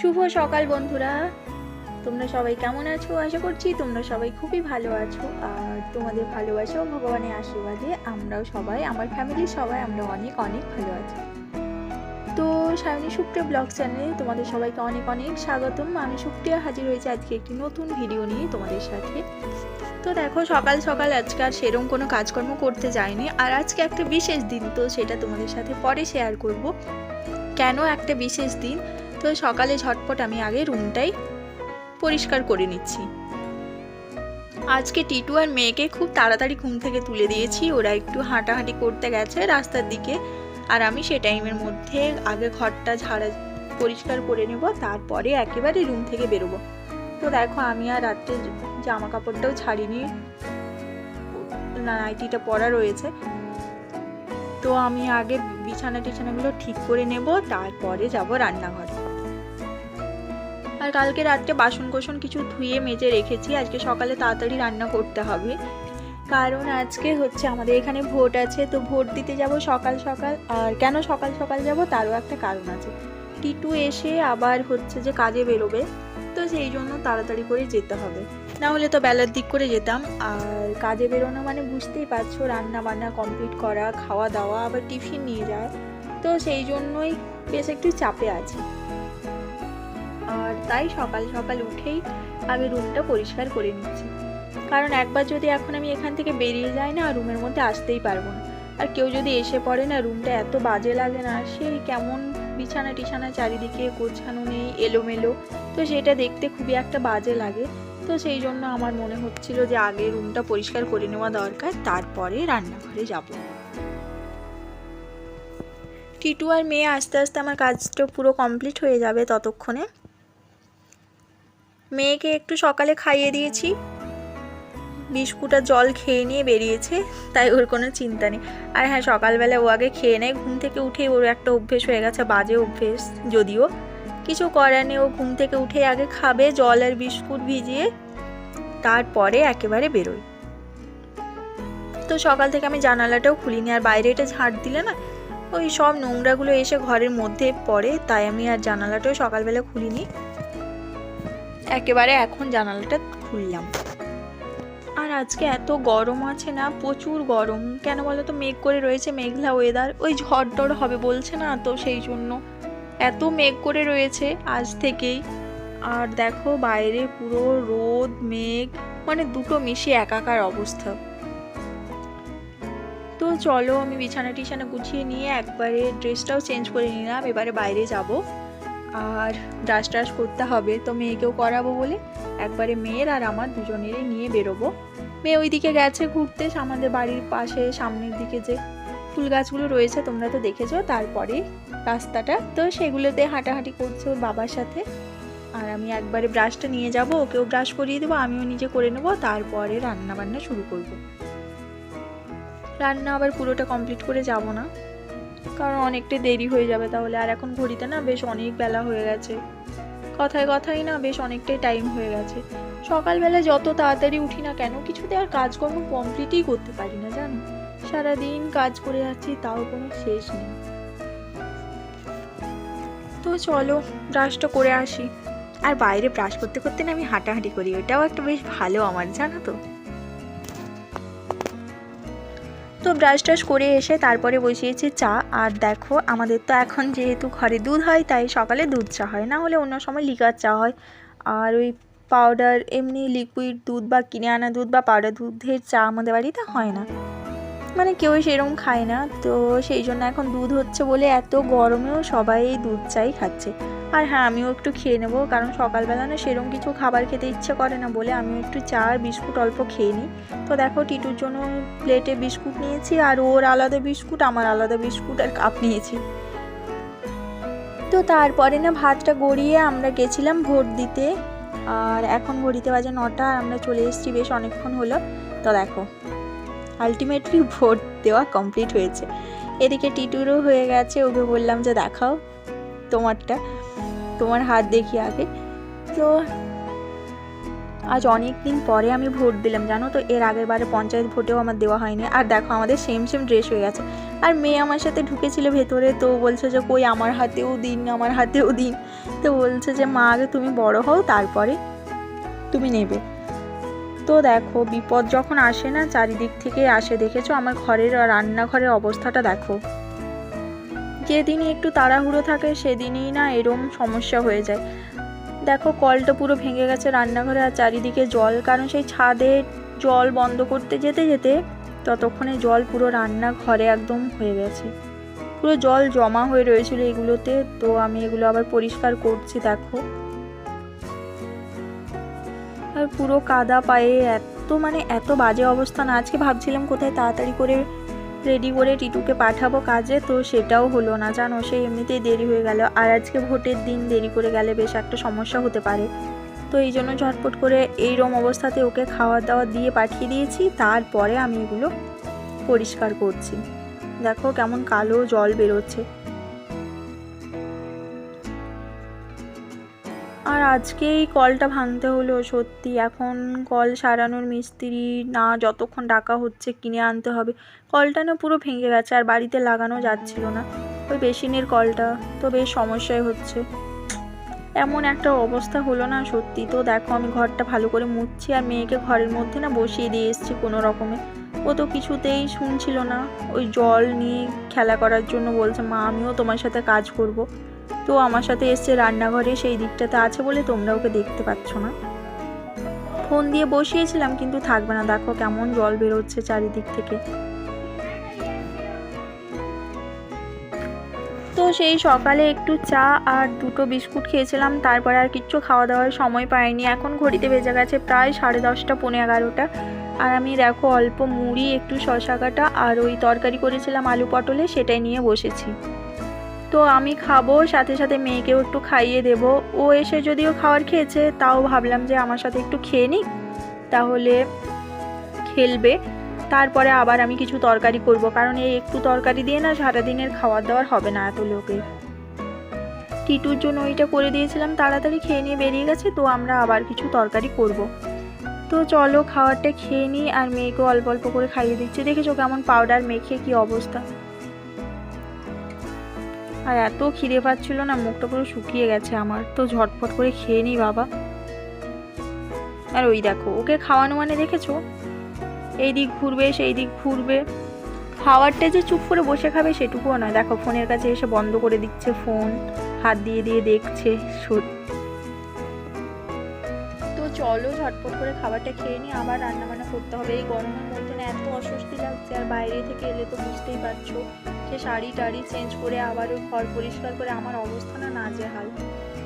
শুভ সকাল বন্ধুরা। তোমরা সবাই কেমন আছো? আশা করছি তোমরা সবাই খুবই ভালো আছো। আর তোমাদের ভালোবাসা ভগবানের আশীর্বাদে আমরাও সবাই, আমার ফ্যামিলির সবাই আমরা অনেক অনেক ভালো আছি। তো সায়নী সুপ্রিয়া ব্লগ চ্যানেলে তোমাদের সবাইকে অনেক অনেক স্বাগতম। আমি সুপ্রিয়া হাজির হয়েছি আজকে একটি নতুন ভিডিও নিয়ে তোমাদের সাথে। তো দেখো, সকাল সকাল আজকে আর সেরকম কোনো কাজকর্ম করতে যায়নি আর আজকে একটা বিশেষ দিন, তো সেটা তোমাদের সাথে পরে শেয়ার করব। কেন একটা বিশেষ দিন? তো সকালে ঝটপট আমি আগে রুমটাই পরিষ্কার করে নিচ্ছি। আজকে টিটু আর মেয়েকে খুব তাড়াতাড়ি ঘুম থেকে তুলে দিয়েছি। ওরা একটু হাঁটাহাঁটি করতে গেছে রাস্তার দিকে। আর আমি সে টাইমের মধ্যে আগে ঘরটা ঝাড়া পরিষ্কার করে নেব, তারপরে একেবারে রুম থেকে বেরোবো। তো দেখো, আমি আর রাত্রে জামা কাপড়টাও ছাড়িনি নাইটিটা পরা রয়েছে। তো আমি আগে বিছানা টিছানাগুলো ঠিক করে নেব, তারপরে যাব রান্নাঘরে। আর কালকে রাত্রে বাসন কোসন কিছু ধুয়ে মেজে রেখেছি। আজকে সকালে তাড়াতাড়ি রান্না করতে হবে। কারণ আজকে হচ্ছে আমাদের এখানে ভোট আছে, তো ভোট দিতে যাব সকাল সকাল। আর কেন সকাল সকাল যাব তারও একটা কারণ আছে। টিটু এসে আবার হচ্ছে যে কাজে বেরোবে, তো সেই জন্য তাড়াতাড়ি করে যেতে হবে। না হলে তো বেলার দিক করে যেতাম। আর কাজে বেরোনো মানে বুঝতেই পারছ রান্না বান্না কমপ্লিট করা, খাওয়া দাওয়া, আবার টিফিন নিয়ে যায় তো সেই জন্যই বেশ একটু চাপে আছি। আর তাই সকাল সকাল উঠেই আগে রুমটা পরিষ্কার করে নিচ্ছি কারণ একবার যদি এখন আমি এখান থেকে বেরিয়ে যাই না, রুমের মধ্যে আসতেই পারব না। আর কেউ যদি এসে পড়ে না, রুমটা এত বাজে লাগে না সেই কেমন বিছানা টিছানা চারিদিকে গোছানো নেই, এলোমেলো। তো সেটা দেখতে খুবই একটা বাজে লাগে। তো সেই জন্য আমার মনে হচ্ছিল যে আগে রুমটা পরিষ্কার করে নেওয়া দরকার, তারপরে রান্নাঘরে যাব। টিটু আর মেয়ে আস্তে আস্তে আমার কাজটা পুরো কমপ্লিট হয়ে যাবে ততক্ষণে। মেয়েকে একটু সকালে খাইয়ে দিয়েছি। বিস্কুট জল খেয়ে নিয়ে বেরিয়েছে, তাই ওর কোনো চিন্তা নেই। আর হ্যাঁ সকালবেলা ও আগে খেয়ে নেয়। ঘুম থেকে উঠেই ওর একটা অভ্যেস হয়ে গেছে, বাজে অভ্যেস যদিও। কিছু করার নেই, ও ঘুম থেকে উঠে আগে খাবে, জল আর বিস্কুট ভিজিয়ে তারপরে একেবারে বেরোয়। তো সকাল থেকে আমি জানালাটাও খুলিনি, আর বাইরে এটা ঝাড় দিলে না, ওই সব নোংরাগুলো এসে ঘরের মধ্যে পড়ে, তাই আমি আর জানালাটাও সকালবেলা খুলিনি। একেবারে এখন জানালাটা খুললাম। আর আজকে এত গরম আছে না, প্রচুর গরম। কেন বলো তো মেঘ করে রয়েছে মেঘলা ওয়েদার ওই ঝড় টড় হবে বলছে না তো সেই জন্য। এত মেঘ করে রয়েছে আজ থেকেই। আর দেখো বাইরে পুরো রোদ, মেঘ মানে দুটো মিশিয়ে একাকার অবস্থা। তো চলো আমি বিছানা টিছানা গুছিয়ে নিয়ে একবারে ড্রেসটাও চেঞ্জ করে নিলাম, এবারে বাইরে যাব। আর ব্রাশ ট্রাশ করতে হবে। তো মেয়েকেও করাবো বলে একবারে মেয়ের আর আমার দুজনেরই নিয়ে বেরোবো। মেয়ে ওইদিকে গেছে ঘুরতে, আমাদের বাড়ির পাশে সামনের দিকে যে ফুল গাছগুলো রয়েছে তোমরা তো দেখেছ, তারপরে রাস্তাটা। তো সেগুলোতে হাঁটাহাঁটি করছে ওর বাবার সাথে। আর আমি একবারে ব্রাশটা নিয়ে যাব, ওকেও ব্রাশ করিয়ে দেবো, আমিও নিজে করে নেব, তারপরে রান্না বান্না শুরু করব। রান্না আবার পুরোটা কমপ্লিট করে যাব না। কারণ অনেকটা দেরি হয়ে যাবে তাহলে। আর এখন ঘড়িতে না বেশ অনেক বেলা হয়ে গেছে। কথায় কথাই না বেশ অনেকটাই টাইম হয়ে গেছে। সকালবেলা যত তাড়াতাড়ি উঠি না কেন, কিছুতে আর কাজকর্ম কমপ্লিটই করতে পারি না, জানো? সারাদিন কাজ করে যাচ্ছি, তাও কোনো শেষ নেই। তো চলো ব্রাশটা করে আসি। আর বাইরে ব্রাশ করতে করতে না আমি হাঁটাহাঁটি করি ওটাও একটা বেশ ভালো আমার, জানো তো? ব্রাশ ট্রাশ করে এসে তারপরে বসিয়েছি চা। আর দেখো, আমাদের তো এখন যেহেতু ঘরে দুধ হয়, তাই সকালে দুধ চা হয়। না হলে অন্য সময় লিকার চা হয়। আর ওই পাউডার এমনি লিকুইড দুধ বা কিনে আনা দুধ বা পাউডার দুধের চা আমাদের বাড়িতে হয় না। মানে কেউই সেরকম খায় না। তো সেই জন্য এখন দুধ হচ্ছে বলে এত গরমেও সবাই দুধ চাই খাচ্ছে। আর হ্যাঁ আমিও একটু খেয়ে নেব, কারণ সকালবেলা না সেরকম কিছু খাবার খেতে ইচ্ছে করে না বলে আমি একটু চা আর বিস্কুট অল্প খেয়ে নিই। তো দেখো, টিটুর জন্য প্লেটে বিস্কুট নিয়েছি আর ওর আলাদা বিস্কুট, আমার আলাদা বিস্কুট আর কাপ নিয়েছি। তো তারপরে না ভাতটা গড়িয়ে আমরা গেছিলাম ভোট দিতে। আর এখন ঘড়িতে বাজে নটা, আর আমরা চলে এসেছি বেশ অনেকক্ষণ হলো। তো দেখো। আলটিমেটলি ভোট দেওয়া কমপ্লিট হয়েছে। এদিকে টিটুরও হয়ে গেছে, ওকে বললাম যে দেখাও তোমারটা, তোমার হাত দেখি আগে। তো আজ অনেক দিন পরে আমি ভোট দিলাম, জানো তো? এর আগের বারে পঞ্চায়েত ভোটেও আমার দেওয়া হয়নি। আর দেখো, আমাদের সেম সেম ড্রেস হয়ে গেছে। আর মেয়ে আমার সাথে ঢুকেছিল ভেতরে, তো বলছে যে, কই, আমার হাতেও দিন, আমার হাতেও দিন। তো বলছে যে, মা, আগে তুমি বড় হও, তারপরে তুমি নেবে। তো দেখো, বিপদ যখন আসে না, চারিদিক থেকে আসে। দেখেছ আমার ঘরের রান্নাঘরের অবস্থাটা দেখো। যেদিনই একটু তাড়াহুড়ো থাকে, সেদিনই না এরম সমস্যা হয়ে যায়। দেখো, কলটা পুরো ভেঙে গেছে রান্নাঘরে আর চারিদিকে জল। কারণ সেই ছাদে জল বন্ধ করতে যেতে যেতে ততক্ষণে জল পুরো রান্নাঘরে একদম হয়ে গেছে। পুরো জল জমা হয়ে রয়েছিল এগুলোতে। তো আমি এগুলো আবার পরিষ্কার করছি, দেখো। আর পুরো কাদা পায়ে এত মানে এত বাজে অবস্থা না। আজকে ভাবছিলাম কোথায় তাড়াতাড়ি করে রেডি করে টিটুকে পাঠাবো কাজে, তো সেটাও হলো না। জানো সে এমনিতেই দেরি হয়ে গেল। আর আজকে ভোটের দিন, দেরি করে গেলে বেশ একটা সমস্যা হতে পারে। তো এই জন্য ঝটপট করে এইরম অবস্থাতে ওকে খাওয়া দাওয়া দিয়ে পাঠিয়ে দিয়েছি। তারপরে আমি এগুলো পরিষ্কার করছি। দেখো কেমন কালো জল বেরোচ্ছে। আর আজকে এই কলটা ভাঙতে হলো, সত্যি। এখন কল সারানোর মিস্ত্রি না যতক্ষণ ডাকা হচ্ছে কিনে আনতে হবে। কলটা না পুরো ভেঙে গেছে আর বাড়িতে লাগানো যাচ্ছিল না। ওই বেসিনের কলটা তো বেশ সমস্যায় হচ্ছে। এমন একটা অবস্থা হলো না সত্যি। তো দেখো, আমি ঘরটা ভালো করে মুছছি আর মেয়েকে ঘরের মধ্যে না বসিয়ে দিয়ে এসেছি কোনো রকমে। ও তো কিছুতেই শুনছিল না। ওই জল নিয়ে খেলা করার জন্য বলছে, মা, আমিও তোমার সাথে কাজ করব। তো আমার সাথে এসছে রান্নাঘরে, সেই দিকটাতে আছে বলে তোমরা ওকে দেখতে পাচ্ছ না। ফোন দিয়ে বসিয়েছিলাম, কিন্তু থাকবে না। দেখো কেমন জল বেরোচ্ছে চারিদিক থেকে। তো সেই সকালে একটু চা আর দুটো বিস্কুট খেয়েছিলাম, তারপরে আর কিচ্ছু খাওয়া দাওয়ার সময় পাইনি। এখন ঘড়িতে বেজে গেছে প্রায় সাড়ে দশটা, পৌনে এগারোটা। আর আমি দেখো অল্প মুড়ি, একটু শশা কাটা আর ওই তরকারি করেছিলাম আলু পটলে, সেটাই নিয়ে বসেছি। তো আমি খাব, সাথে সাথে মেয়েকেও একটু খাইয়ে দেব। ও এসে যদিও খাবার খেয়েছে, তাও ভাবলাম যে আমার সাথে একটু খেয়ে নিক, তাহলে খেলবে। তারপরে আবার আমি কিছু তরকারি করব, কারণ এই একটু তরকারি দিয়ে না সারাদিনের খাবার দাবার হবে না এত লোকের। টিটুর জন্য ওইটা করে দিয়েছিলাম, তাড়াতাড়ি খেয়ে নিয়ে বেরিয়ে গেছে, তো আমরা আবার কিছু তরকারি করব। তো চলো খাবারটা খেয়ে নিই, আর মেয়েকে অল্প অল্প করে খাইয়ে দিচ্ছি। দেখেছ কেমন পাউডার মেখে কি অবস্থা। আর এত খিদে পাচ্ছিল না, মুখটা পুরো শুকিয়ে গেছে আমার। তো ঝটপট করে খেয়ে নিই বাবা। আর ওই দেখো, ওকে খাওয়ানো মানে দেখেছ? এই দিক ঘুরবে, সেই দিক ঘুরবে। খাওয়ারটা যে চুপ করে বসে খাবে সেটুকুও নয়। দেখো, ফোনের কাছে এসে বন্ধ করে দিচ্ছে ফোন, হাত দিয়ে দিয়ে দেখছে সত্যি তো চলো ঝটপট করে খাবারটা খেয়ে নিই আবার রান্না বান্না করতে হবে। এই গরমের মধ্যে না এত অস্বস্তি লাগছে, আর বাইরে থেকে এলে তো বুঝতেই পারছ। সে শাড়ি টাড়ি চেঞ্জ করে আবার ওই ঘর পরিষ্কার করে আমার অবস্থা না নাজেহাল।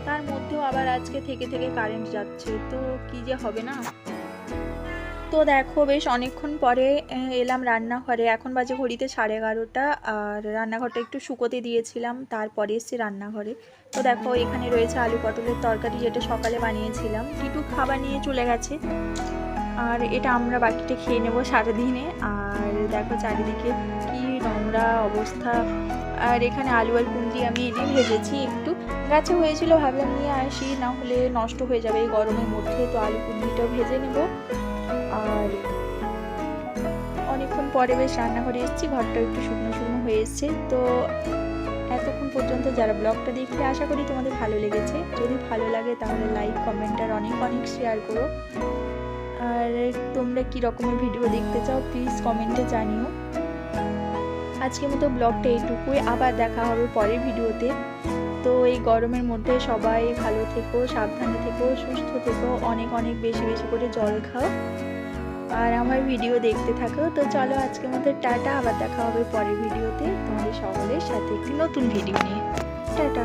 তার মধ্যেও আবার আজকে থেকে থেকে কারেন্ট যাচ্ছে। তো কি যে হবে না? তো দেখো, বেশ অনেকক্ষণ পরে এলাম রান্নাঘরে। এখন বাজে ঘড়িতে সাড়ে এগারোটা। আর রান্নাঘরটা একটু শুকোতে দিয়েছিলাম, তারপরে এসেছি রান্নাঘরে। তো দেখো, এখানে রয়েছে আলু পটলের তরকারি যেটা সকালে বানিয়েছিলাম। টিটু খাবার নিয়ে চলে গেছে। আর এটা আমরা বাকিটা খেয়ে নেব সারাদিনে। আর দেখো চারিদিকে কি নোংরা অবস্থা। আর এখানে আলু আর কুন্দি আমি এনে ভেজেছি একটু। গাছে হয়েছিল, ভাবলাম নিয়ে আসি, না হলে নষ্ট হয়ে যাবে এই গরমের মধ্যে, তো আলু কুন্দিটাও ভেজে নেব। আর অনেকক্ষণ পরে বেশ রান্নাঘরে এসেছি, ঘরটা একটু শুকনো শুকনো হয়ে এসছে। তো এতক্ষণ পর্যন্ত যারা ব্লগটা দেখলে আশা করি তোমাদের ভালো লেগেছে। যদি ভালো লাগে তাহলে লাইক, কমেন্ট আর অনেক অনেক শেয়ার করো। আর তোমরা কী রকমের ভিডিও দেখতে চাও প্লিজ কমেন্টে জানিও। আজকের মতো ব্লগটা এইটুকুই, আবার দেখা হবে পরের ভিডিওতে। তো এই গরমের মধ্যে সবাই ভালো থেকো, সাবধানে থেকো, সুস্থ থেকো, অনেক অনেক বেশি বেশি করে জল খাও। আর আমার ভিডিও দেখতে থাকো, তো চলো আজকের মতো টাটা, আবার দেখা হবে পরের ভিডিওতে। তোমাদের সকলের সাথে একটি নতুন ভিডিও নিয়ে। টাটা।